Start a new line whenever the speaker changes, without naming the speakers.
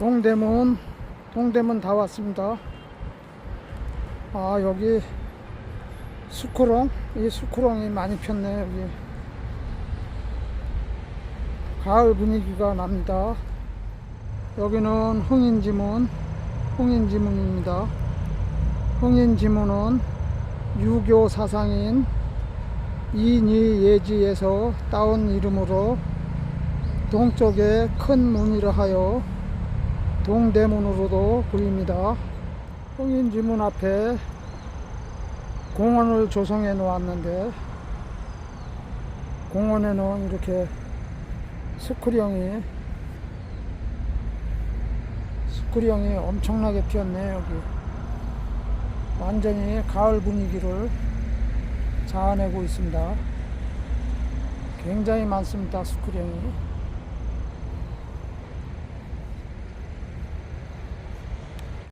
동대문 동대문 다 왔습니다. 아 여기 수쿠롱 이 수쿠롱이 많이 폈네 여기 가을 분위기가 납니다. 여기는 흥인지문 흥인지문입니다. 흥인지문은 유교 사상인 이니예지에서 따온 이름으로 동쪽에 큰 문이라 하여 동대문으로도 불립니다. 홍인지문 앞에 공원을 조성해 놓았는데 공원에는 이렇게 스크령이 스크령이 엄청나게 피었네 여기 완전히 가을 분위기를 자아내고 있습니다. 굉장히 많습니다 스크령이